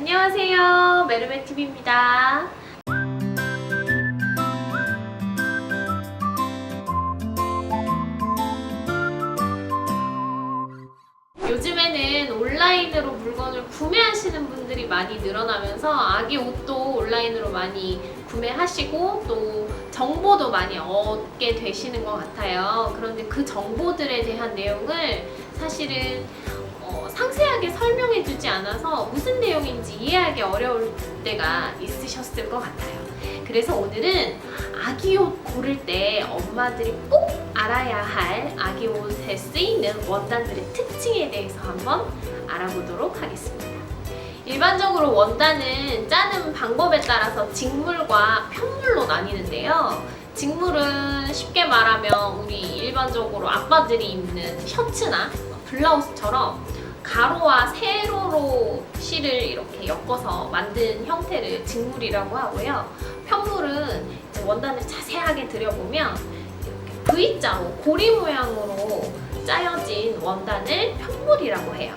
안녕하세요. 메르베TV입니다. 요즘에는 온라인으로 물건을 구매하시는 분들이 많이 늘어나면서 아기 옷도 온라인으로 많이 구매하시고 또 정보도 많이 얻게 되시는 것 같아요. 그런데 그 정보들에 대한 내용을 사실은 어, 상세하게 설명해주지 않아서 무슨 내용인지 이해하기 어려울 때가 있으셨을 것 같아요. 그래서 오늘은 아기 옷 고를 때 엄마들이 꼭 알아야 할 아기 옷에 쓰이는 원단들의 특징에 대해서 한번 알아보도록 하겠습니다. 일반적으로 원단은 짜는 방법에 따라서 직물과 편물로 나뉘는데요. 직물은 쉽게 말하면 우리 일반적으로 아빠들이 입는 셔츠나 블라우스처럼 가로와 세로로 실을 이렇게 엮어서 만든 형태를 직물이라고 하고요. 편물은 원단을 자세하게 들여보면 이렇게 V자로 고리 모양으로 짜여진 원단을 편물이라고 해요.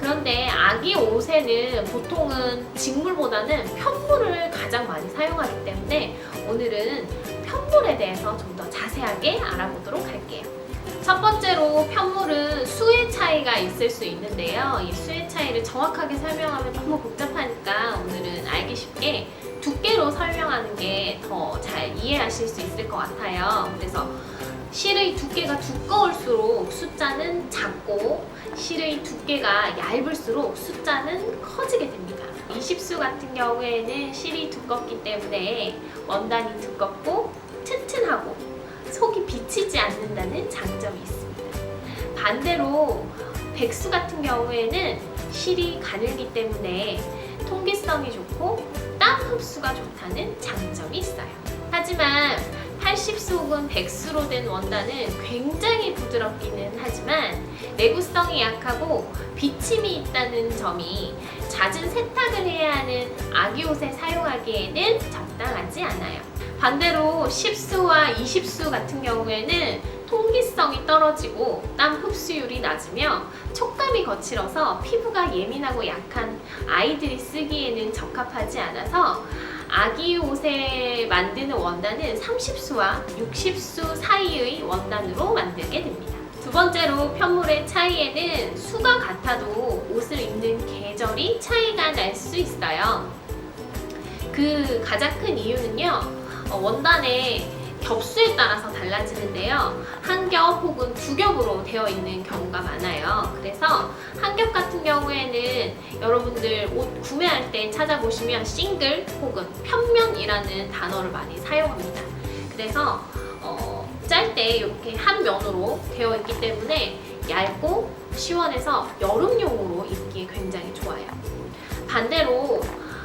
그런데 아기 옷에는 보통은 직물보다는 편물을 가장 많이 사용하기 때문에 오늘은 편물에 대해서 좀 더 자세하게 알아보도록 할게요. 첫 번째로 편물은 수의 차이가 있을 수 있는데요. 이 수의 차이를 정확하게 설명하면 너무 복잡하니까 오늘은 알기 쉽게 두께로 설명하는 게 더 잘 이해하실 수 있을 것 같아요. 그래서 실의 두께가 두꺼울수록 숫자는 작고 실의 두께가 얇을수록 숫자는 커지게 됩니다. 20수 같은 경우에는 실이 두껍기 때문에 원단이 두껍고 튼튼하고 속이 비치지 않는다는 장점이 있습니다. 반대로 백수 같은 경우에는 실이 가늘기 때문에 통기성이 좋고 땀 흡수가 좋다는 장점이 있어요. 하지만 80수 혹은 100수로 된 원단은 굉장히 부드럽기는 하지만 내구성이 약하고 비침이 있다는 점이 잦은 세탁을 해야 하는 아기 옷에 사용하기에는 적당하지 않아요. 반대로 10수와 20수 같은 경우에는 통기성이 떨어지고 땀 흡수율이 낮으며 촉감이 거칠어서 피부가 예민하고 약한 아이들이 쓰기에는 적합하지 않아서 아기 옷에 만드는 원단은 30수와 60수 사이의 원단으로 만들게 됩니다. 두 번째로 편물의 차이에는 수가 같아도 옷을 입는 계절이 차이가 날 수 있어요. 그 가장 큰 이유는요, 어, 원단의 겹수에 따라서 달라지는데요. 한 겹 혹은 두 겹으로 되어 있는 경우가 많아요. 그래서 한 겹 같은 경우에는 여러분들 옷 구매할 때 찾아보시면 싱글 혹은 편면이라는 단어를 많이 사용합니다. 그래서 어, 짤때 이렇게 한 면으로 되어 있기 때문에 얇고 시원해서 여름용으로 입기에 굉장히 좋아요. 반대로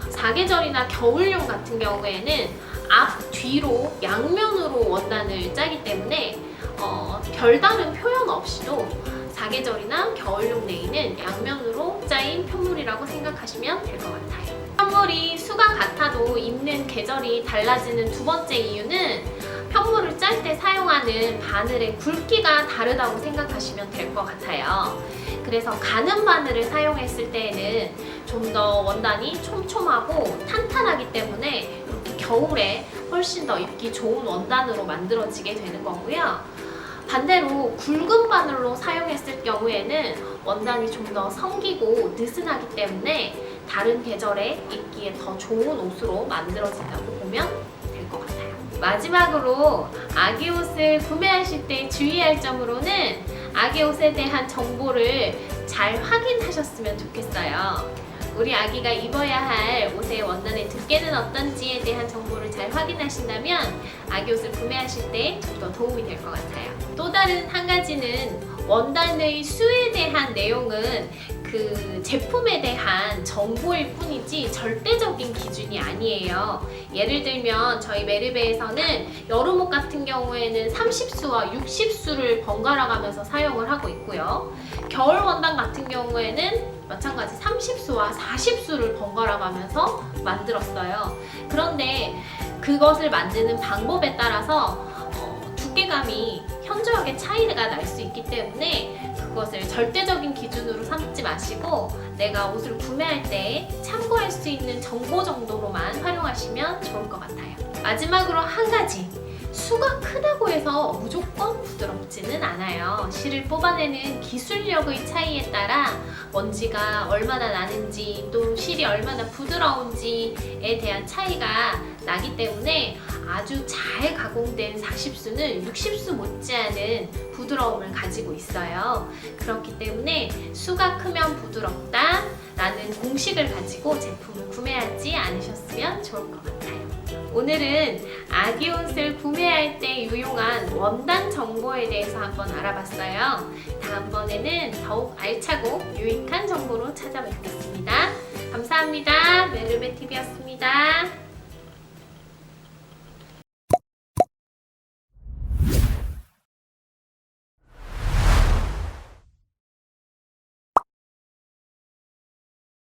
사계절이나 겨울용 같은 경우에는 앞, 뒤로 양면으로 원단을 짜기 때문에 어, 별다른 표현 없이도 사계절이나 겨울용 네이는 양면으로 짜인 편물이라고 생각하시면 될 것 같아요. 편물이 수가 같아도 입는 계절이 달라지는 두 번째 이유는 편물을 짤 때 사용하는 바늘의 굵기가 다르다고 생각하시면 될 것 같아요. 그래서 가는 바늘을 사용했을 때에는 좀 더 원단이 촘촘하고 탄탄하기 때문에 겨울에 훨씬 더 입기 좋은 원단으로 만들어지게 되는 거고요. 반대로 굵은 바늘로 사용했을 경우에는 원단이 좀 더 성기고 느슨하기 때문에 다른 계절에 입기에 더 좋은 옷으로 만들어진다고 보면 될 것 같아요. 마지막으로 아기 옷을 구매하실 때 주의할 점으로는 아기 옷에 대한 정보를 잘 확인하셨으면 좋겠어요. 우리 아기가 입어야 할 옷의 원단의 두께는 어떤지에 대한 정보를 잘 확인하신다면 아기 옷을 구매하실 때 좀 더 도움이 될 것 같아요. 또 다른 한 가지는 원단의 수에 대한 내용은 그 제품에 대한 정보일 뿐이지 절대적인 기준이 아니에요. 예를 들면 저희 메르베에서는 여름옷 같은 경우에는 30수와 60수를 번갈아 가면서 사용을 하고 있고요. 겨울 원단 같은 경우에는 마찬가지 30수와 40수를 번갈아 가면서 만들었어요. 그런데 그것을 만드는 방법에 따라서 어, 두께감이 현저하게 차이가 날 수 있기 때문에 그것을 절대적인 기준으로 삼지 마시고 내가 옷을 구매할 때 참고할 수수 있는 정보 정도로만 활용하시면 좋을 것 같아요. 마지막으로 한 가지. 수가 크다고 해서 무조건 부드럽지는 않아요. 실을 뽑아내는 기술력의 차이에 따라 먼지가 얼마나 나는지 또 실이 얼마나 부드러운지에 대한 차이가 나기 때문에 아주 잘 가공된 40수는 60수 못지않은 부드러움을 가지고 있어요. 그렇기 때문에 수가 크면 부드럽다 라는 공식을 가지고 제품을 구매하지 않으셨으면 좋을 것 같아요. 오늘은 아기 옷을 구매할 때 유용한 원단 정보에 대해서 한번 알아봤어요. 다음번에는 더욱 알차고 유익한 정보로 찾아뵙겠습니다. 감사합니다. 메르베TV였습니다.